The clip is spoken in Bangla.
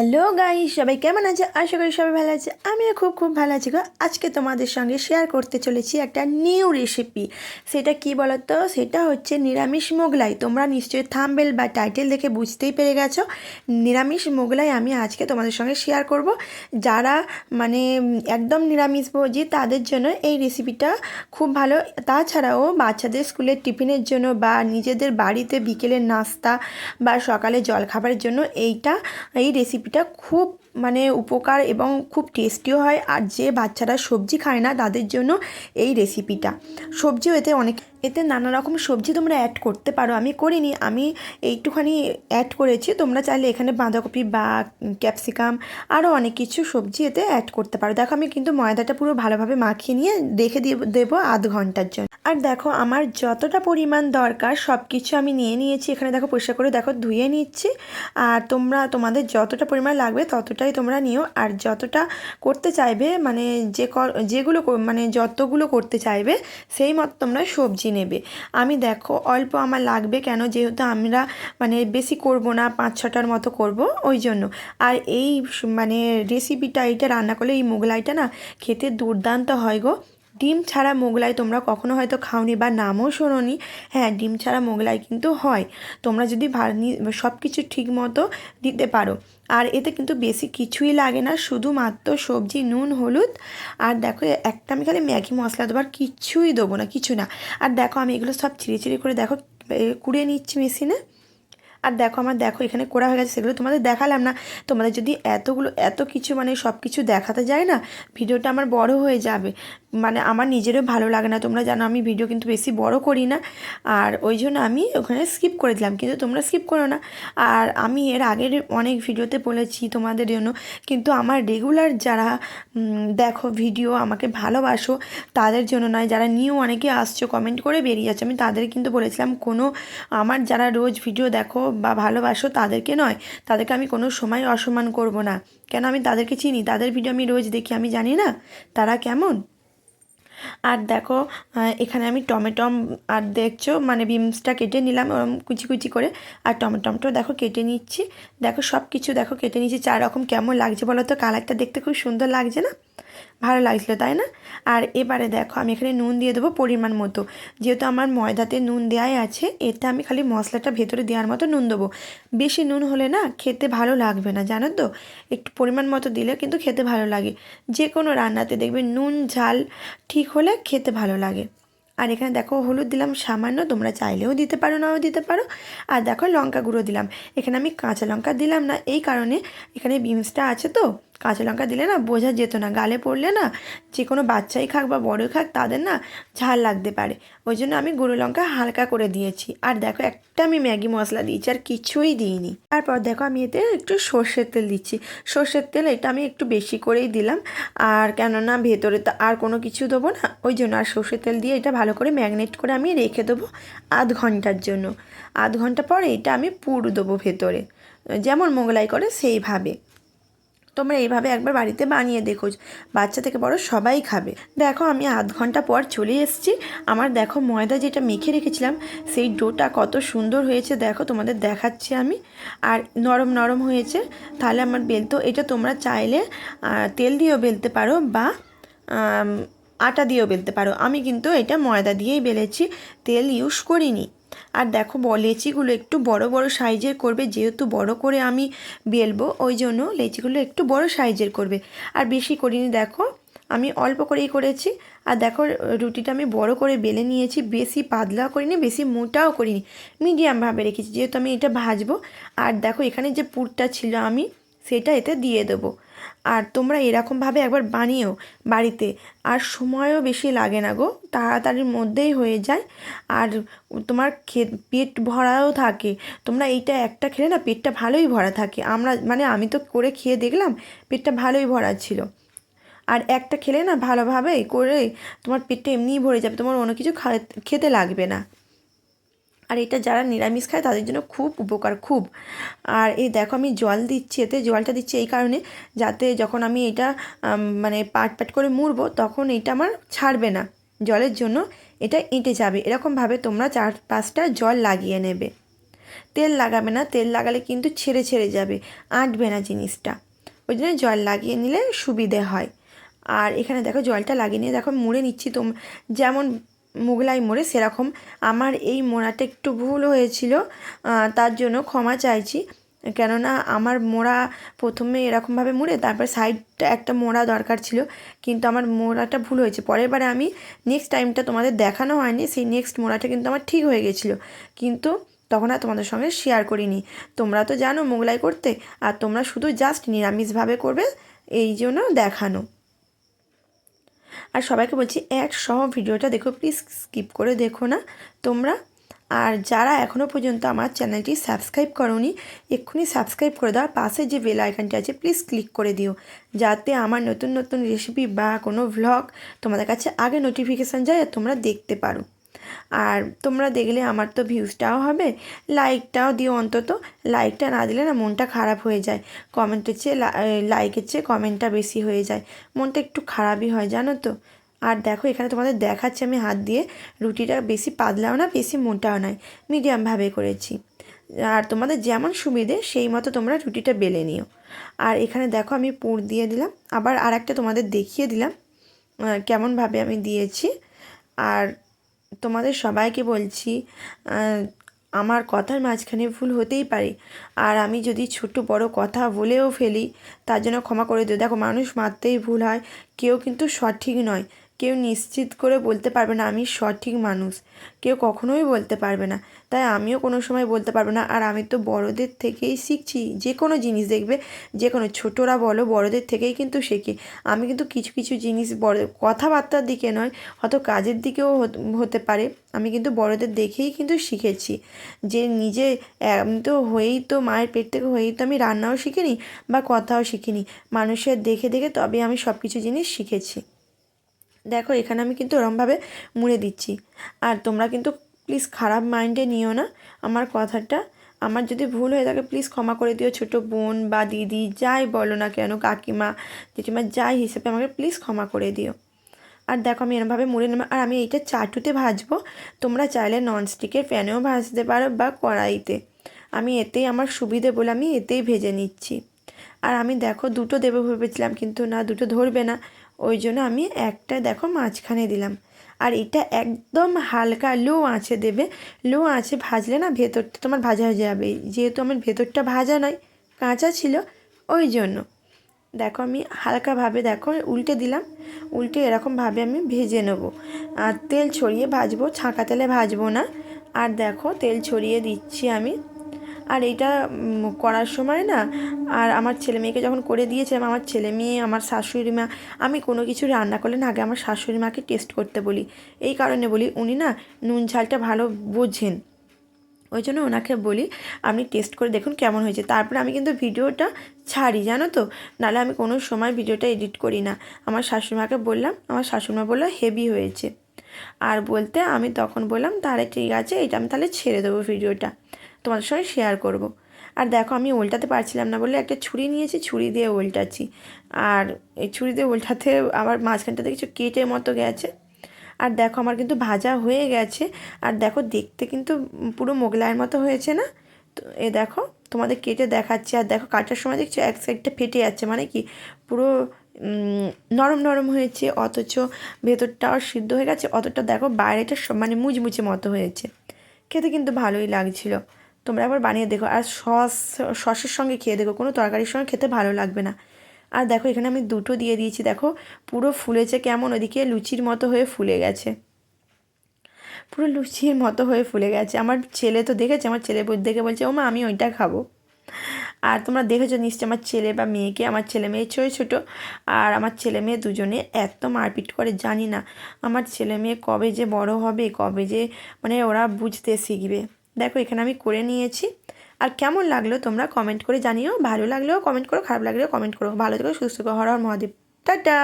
হ্যালো গাই সবাই কেমন আছে? আশা করি সবাই ভালো আছে। আমিও খুব খুব ভালো আছি গো। আজকে তোমাদের সঙ্গে শেয়ার করতে চলেছি একটা নিউ রেসিপি সেটা কি বলতো? সেটা হচ্ছে নিরামিষ মোগলাই। তোমরা নিশ্চয়ই থাম্বেল বা টাইটেল দেখে বুঝতেই পেরে গেছো। নিরামিষ মোগলাই আমি আজকে তোমাদের সঙ্গে শেয়ার করব। যারা মানে একদম নিরামিষ ভোজি, তাদের জন্য এই রেসিপিটা খুব ভালো। তাছাড়াও বাচ্চাদের স্কুলের টিফিনের জন্য বা নিজেদের বাড়িতে বিকেলের নাস্তা বা সকালে জলখাবারের জন্য এইটা, এই রেসিপিটা খুব মানে উপকার এবং খুব টেস্টিও হয়। আর যে বাচ্চারা সবজি খায় না, তাদের জন্য এই রেসিপিটা সবজিও এতে অনেক এতে নানা রকম সবজি তোমরা অ্যাড করতে পারো। আমি করিনি, আমি এইটুখানি অ্যাড করেছি। তোমরা চাইলে এখানে বাঁধাকপি বা ক্যাপসিকাম আরও অনেক কিছু সবজি এতে অ্যাড করতে পারো। দেখো, আমি কিন্তু ময়দাটা পুরো ভালোভাবে মাখিয়ে নিয়ে রেখে দিয়ে দেবো আধ ঘণ্টার জন্য। আর দেখো, আমার যতটা পরিমাণ দরকার সব কিছু আমি নিয়ে নিয়েছি। এখানে দেখো, পরিষ্কার করে দেখো, ধুয়ে নিচ্ছি। আর তোমরা, তোমাদের যতটা পরিমাণ লাগবে ততটাই তোমরা নিও। আর যতটা করতে চাইবে মানে যে যেগুলো মানে যতগুলো করতে চাইবে, সেই মতো তোমরা সবজি নেবে। আমি দেখো, অল্প আমার লাগবে কেন? যেহেতু আমরা মানে বেশি করব না, পাঁচ ছটার মতো করব, ওই জন্য। আর এই মানে রেসিপিটা এইটা রান্না করলে এই মোগলাইটা না খেতে দুর্দান্ত হয় গো। ডিম ছাড়া মোগলাই তোমরা কখনো হয়তো খাওনি বা নামও শোনোনি। হ্যাঁ ডিম ছাড়া মোগলাই কিন্তু হয়। তোমরা যদি সব কিছু ঠিক মতো দিতে পারো। আর এতে কিন্তু বেশি কিছুই লাগে না, শুধুমাত্র সবজি, নুন, হলুদ। আর দেখো, একটা আমি খালি ম্যাগি মশলা দেবো আর কিচ্ছুই দেবো না, কিছু না। আর দেখো, আমি এগুলো সব চিড়ে চিড়ে করে দেখো কুড়িয়ে নিচ্ছি মেশিনে। আর দেখো আমার দেখো এখানে করা হয়ে গেছে, সেগুলো তোমাদের দেখালাম না। তোমাদের যদি এতগুলো, এত কিছু মানে সব কিছু দেখাতে যায় না, ভিডিওটা আমার বড় হয়ে যাবে। মানে আমার নিজেরও ভালো লাগে না। তোমরা জানো আমি ভিডিও কিন্তু বেশি বড় করি না। আর ওই জন্য আমি ওখানে স্কিপ করে দিলাম, কিন্তু তোমরা স্কিপ করো না। আর আমি এর আগের অনেক ভিডিওতে বলেছি তোমাদের জন্য, কিন্তু আমার রেগুলার যারা দেখো ভিডিও আমাকে ভালোবাসো, তাদের জন্য নয়। যারা নিউ অনেকে আসছো কমেন্ট করে বেরিয়ে যাচ্ছে, আমি তাদের কিন্তু বলেছিলাম, কোনো আমার যারা রোজ ভিডিও দেখো বা ভালোবাসো তাদেরকে নয়। তাদেরকে আমি কোনো সময় অসম্মান করব না। কেন আমি তাদেরকে চিনি? তাদের ভিডিও আমি রোজ দেখি, আমি জানি না। তারা কেমন? আর দেখো এখানে আমি টমেটম আর দেখছ মানে বিমসটা কেটে নিলাম ওরম কুচি কুচি করে। আর টমেটমটাও দেখো কেটে নিচ্ছি। দেখো সব কিছু দেখো কেটে নিচ্ছি। চার রকম কেমন লাগছে বলো তো? কালারটা দেখতে খুব সুন্দর লাগছে না? ভালো লাগছিল, তাই না? আর এবারে দেখো, আমি এখানে নুন দিয়ে দেবো পরিমাণ মতো। যেহেতু আমার ময়দাতে নুন দেওয়াই আছে এটা আমি খালি মশলাটা ভেতরে দেওয়ার মতো নুন দেবো। বেশি নুন হলে না খেতে ভালো লাগবে না, জানো তো? একটু পরিমাণ মতো দিলে কিন্তু খেতে ভালো লাগে। যে কোনো রান্নাতে দেখবে নুন, ঝাল ঠিক হলে খেতে ভালো লাগে। আর এখানে দেখো, হলুদ দিলাম সামান্য, তোমরা চাইলেও দিতে পারো, নাও দিতে পারো। আর দেখো, লঙ্কা গুঁড়ো দিলাম। এখানে আমি কাঁচা লঙ্কা দিলাম না, এই কারণে এখানে বিমসটা আছে তো? কাঁচা লঙ্কা দিলে না বোঝা যেত না। গালে পড়লে না যে কোনো বাচ্চাই খাক বা বড়ই খাক তাদের না ঝাল লাগতে পারে। ওই জন্য আমি গুঁড়ো লঙ্কা হালকা করে দিয়েছি। আর দেখো একটা আমি ম্যাগি মশলা দিয়েছি আর কিছুই দিইনি। তারপর দেখো আমি এতে একটু সর্ষের তেল দিচ্ছি। সর্ষের তেল এটা আমি একটু বেশি করেই দিলাম। আর কেননা ভেতরে তো আর কোনো কিছু দেবো না, ওই জন্য আর সর্ষের তেল দিয়ে এটা ভালো করে ম্যাগনেট করে আমি রেখে দেবো আধ ঘণ্টার জন্য। আধ ঘণ্টা পরে এটা আমি পুর দেবো ভেতরে। যেমন মোগলাই করে সেইভাবে। তোমরা এইভাবে একবার বাড়িতে বানিয়ে দেখো, বাচ্চা থেকে বড় সবাই খাবে। দেখো, আমি আধ ঘণ্টা পর চলে এসেছি। আমার দেখো, ময়দা যেটা মেখে রেখেছিলাম, সেই ডোটা কত সুন্দর হয়েছে, দেখো, তোমাদের দেখাচ্ছি আমি। আর নরম নরম হয়েছে, তাহলে আমার বেলতো, এটা তোমরা চাইলে তেল দিয়েও বেলতে পারো বা আটা দিয়েও বেলতে পারো। আমি কিন্তু এটা ময়দা দিয়েই বেলেছি, তেল ইউজ করিনি। আর দেখো, লেচিগুলো একটু বড় বড় সাইজের করবে, যেহেতু বড় করে আমি বেলবো, ওই জন্য লেচিগুলো একটু বড় সাইজের করবে। আর বেশি করিনি, দেখো, আমি অল্প করেই করেছি। আর দেখো, রুটিটা আমি বড় করে বেলে নিয়েছি, বেশি পাতলাও করিনি, বেশি মোটাও করিনি মিডিয়ামভাবে রেখেছি, যেহেতু আমি এটা ভাজবো। আর দেখো, এখানে যে পুরটা ছিল আমি, সেটা এতে দিয়ে দেবো। আর তোমরা এরকমভাবে একবার বানিয়েও বাড়িতে। আর সময়ও বেশি লাগে না গো, তাড়াতাড়ির মধ্যেই হয়ে যায়। আর তোমার পেট ভরাও থাকে। তোমরা এইটা একটা খেলে না, পেটটা ভালোই ভরা থাকে। আমরা মানে আমি তো করে খেয়ে দেখলাম, পেটটা ভালোই ভরা ছিল। আর একটা খেলে না ভালোভাবে করে তোমার পেটটা এমনিই ভরে যাবে, তোমার অন্য কিছু খেতে লাগবে না। আর এটা যারা নিরামিষ খায়, তাদের জন্য খুব উপকার, খুব। আর এই দেখো আমি জল দিচ্ছি, এতে জলটা দিচ্ছি এই কারণে, যাতে যখন আমি এটা মানে পাট পাট করে মুড়বো, তখন এটা আমার ছাড়বে না। জলের জন্য এটা এঁটে যাবে। এরকমভাবে তোমরা চার পাঁচটা জল লাগিয়ে নেবে। তেল লাগাবে না, তেল লাগালে কিন্তু ছেড়ে ছেড়ে যাবে, আঁটবে না জিনিসটা। ওই জন্য জল লাগিয়ে নিলে সুবিধে হয়। আর এখানে দেখো জলটা লাগিয়ে নিয়ে দেখো মুড়ে নিচ্ছি তোম, যেমন মোগলাই মোড়ে সেরকম। আমার এই মোড়াটা একটু ভুল হয়েছিল তার জন্য ক্ষমা চাইছি। কেননা আমার মোড়া প্রথমে এরকমভাবে মুড়ে, তারপর সাইডটা একটা মোড়া দরকার ছিল, কিন্তু আমার মোড়াটা ভুল হয়েছে। পরের বারে আমি নেক্সট টাইমটা তোমাদের দেখানো হয়নি, সেই নেক্সট মোড়াটা কিন্তু আমার ঠিক হয়ে গেছিল। কিন্তু তখন আর তোমাদের সঙ্গে শেয়ার করিনি। তোমরা তো জানো মোগলাই করতে, আর তোমরা শুধু জাস্ট নিরামিষভাবে করবে, এই জন্য দেখানো। আর সবাইকে বলছি, এক সহ ভিডিওটা দেখো প্লিজ স্কিপ করে দেখো না তোমরা। আর যারা এখনও পর্যন্ত আমার চ্যানেলটি সাবস্ক্রাইব করোনি, এক্ষুনি সাবস্ক্রাইব করে দেওয়ার পাশে যে বেল আইকনটি আছে প্লিজ ক্লিক করে দিও, যাতে আমার নতুন নতুন রেসিপি বা কোনো ভ্লগ তোমাদের কাছে আগে নোটিফিকেশান যায় আর তোমরা দেখতে পারো। আর তোমরা দেখলে আমার তো ভিউজটাও হবে লাইকটাও দিও অন্তত। লাইকটা না দিলে না মনটা খারাপ হয়ে যায়। কমেন্টের চেয়ে লাইকের চেয়ে কমেন্টটা বেশি হয়ে যায়। মনটা একটু খারাপই হয়, জানো তো। আর দেখো, এখানে তোমাদের দেখাচ্ছি আমি হাত দিয়ে। রুটিটা বেশি পাতলাও না, বেশি মোটাও নয়। মিডিয়ামভাবে করেছি। আর তোমাদের যেমন সুবিধে, সেই মতো তোমরা রুটিটা বেলে নিও। আর এখানে দেখো, আমি পুর দিয়ে দিলাম। আবার আর একটা তোমাদের দেখিয়ে দিলাম কেমনভাবে আমি দিয়েছি। আর তোমাদের সবাইকে বলছি আমার কথার মাঝখানে ভুল হতেই পারে। আর আমি যদি ছোট বড় কথা বলেও ফেলি, তার জন্য ক্ষমা করে দিও। দেখো, মানুষ মারতেই ভুল হয়, কেউ কিন্তু সঠিক নয়। কেউ নিশ্চিত করে বলতে পারবে না, আমি সঠিক মানুষ। কেউ কখনোই বলতে পারবে না। তাই আমিও কোনো সময় বলতে পারব না। আর আমি তো বড়দের থেকেই শিখছি। যে কোনো জিনিস দেখবে, যে কোনো ছোটরা বলো, বড়দের থেকেই কিন্তু শেখে। আমি কিন্তু কিছু কিছু জিনিস বড়, কথাবার্তার দিকে নয়, হয়তো কাজের দিকেও হত- পারে। আমি কিন্তু বড়দের দেখেই কিন্তু শিখেছি। যে নিজে, আমি তো হয়েই তো মায়ের পেট থেকে হয়েই তো আমি রান্নাও শিখিনি বা কথাও শিখিনি। মানুষের দেখে দেখে তবে আমি সব কিছু জিনিস শিখেছি। দেখো, এখানে আমি কিন্তু ওরমভাবে মুড়ে দিচ্ছি। আর তোমরা কিন্তু প্লিজ খারাপ মাইন্ডে নিও না। আমার কথাটা, আমার যদি ভুল হয়ে থাকে প্লিজ ক্ষমা করে দিও। ছোটো বোন বা দিদি, যাই বলো না কেন, কাকিমা, জেঠিমা, যাই হিসেবে আমাকে প্লিজ ক্ষমা করে দিও। আর দেখো, আমি এরমভাবে মুড়ে নেব আর আমি এইটা চাটুতে ভাজবো। তোমরা চাইলে ননস্টিকের প্যানেও ভাজতে পারো বা কড়াইতে। আমি এতেই আমার সুবিধে বলে আমি এতেই ভেজে নিচ্ছি। আর আমি দেখো, দুটো দেবো ভেবেছিলাম, কিন্তু না, দুটো ধরবে না। ওই জন্য আমি একটা, দেখো মাঝখানে দিলাম। আর এটা একদম হালকা লো আঁচে দেবে। লো আঁচে ভাজলে না ভেতরটা তোমার ভাজা হয়ে যাবে। যেহেতু আমার ভেতরটা ভাজা নয়, কাঁচা ছিল, ওই জন্য। দেখো আমি হালকাভাবে, দেখো উল্টে দিলাম। উল্টে এরকমভাবে আমি ভেজে নেব। আর তেল ছড়িয়ে ভাজবো, ছাঁকা তেলে ভাজবো না। আর দেখো তেল ছড়িয়ে দিচ্ছি আমি। আর এইটা করার সময় না, আর আমার ছেলে মেয়েকে যখন করে দিয়েছিলাম আমার ছেলে মেয়ে, আমার শাশুড়ি মা, আমি কোনো কিছু রান্না করলে না, আগে আমার শাশুড়ি মাকে টেস্ট করতে বলি। এই কারণে বলি, উনি না নুন ঝালটা ভালো বোঝেন। ওই জন্য ওনাকে বলি, আপনি টেস্ট করে দেখুন কেমন হয়েছে। তারপরে আমি কিন্তু ভিডিওটা ছাড়ি, জানো তো? নাহলে আমি কোনো সময় ভিডিওটা এডিট করি না। আমার শাশুড়িমাকে বললাম, আমার শাশুড়িমা বলল, হেভি হয়েছে। আর বলতে আমি তখন বললাম, তাহলে ঠিক আছে, এটা আমি তাহলে ছেড়ে দেবো ভিডিওটা। তোমাদের সঙ্গে শেয়ার করব। আর দেখো, আমি উল্টাতে পারছিলাম না বলে একটা ছুরি নিয়েছি, ছুরি দিয়ে উল্টাচ্ছি আর এই ছুরি দিয়ে উল্টাতে আবার মাঝখানটাতে কিছু কেটে মতো গেছে। আর দেখো, আমার কিন্তু ভাজা হয়ে গেছে। আর দেখো, দেখতে কিন্তু পুরো মোগলাইয়ের মতো হয়েছে না? তো এ দেখো, তোমাদের কেটে দেখাচ্ছি। আর দেখো, কাটার সময় দেখছ, এক সাইডটা ফেটে যাচ্ছে। মানে কি, পুরো নরম নরম হয়েছে। অথচ ভেতরটাও সিদ্ধ হয়ে গেছে। অতটা দেখো, বাইরেটা মানে মুচমুচে মতো হয়েছে। খেতে কিন্তু ভালোই লাগছিল। তোমরা একবার বানিয়ে দেখো। আর সস, সসের সঙ্গে খেয়ে দেখো, কোনো তরকারির সঙ্গে খেতে ভালো লাগবে না। আর দেখো, এখানে আমি দুটো দিয়ে দিয়েছি, দেখো, পুরো ফুলেছে কেমন, ওদিকে লুচির মতো হয়ে ফুলে গেছে। পুরো লুচির মতো হয়ে ফুলে গেছে। আমার ছেলে তো দেখেছে, আমার ছেলে দেখে বলছে ও মা আমি ওইটা খাব। আর তোমরা দেখেছ নিশ্চয়ই, আমার ছেলে বা মেয়েকে, আমার ছেলে মেয়ে ছোটো ছোটো, আর আমার ছেলে মেয়ে দুজনে এত মারপিট করে, জানি না। আমার ছেলে মেয়ে কবে যে বড় হবে, কবে যে মানে ওরা বুঝতে শিখবে। দেখো, এখানে আমি করে নিয়েছি। আর কেমন লাগল তোমরা কমেন্ট করে জানিও। ভালো লাগলেও কমেন্ট করো, খারাপ লাগলেও কমেন্ট করো। ভালো থেকো, সুস্থ হর মহাদেব। টাটা!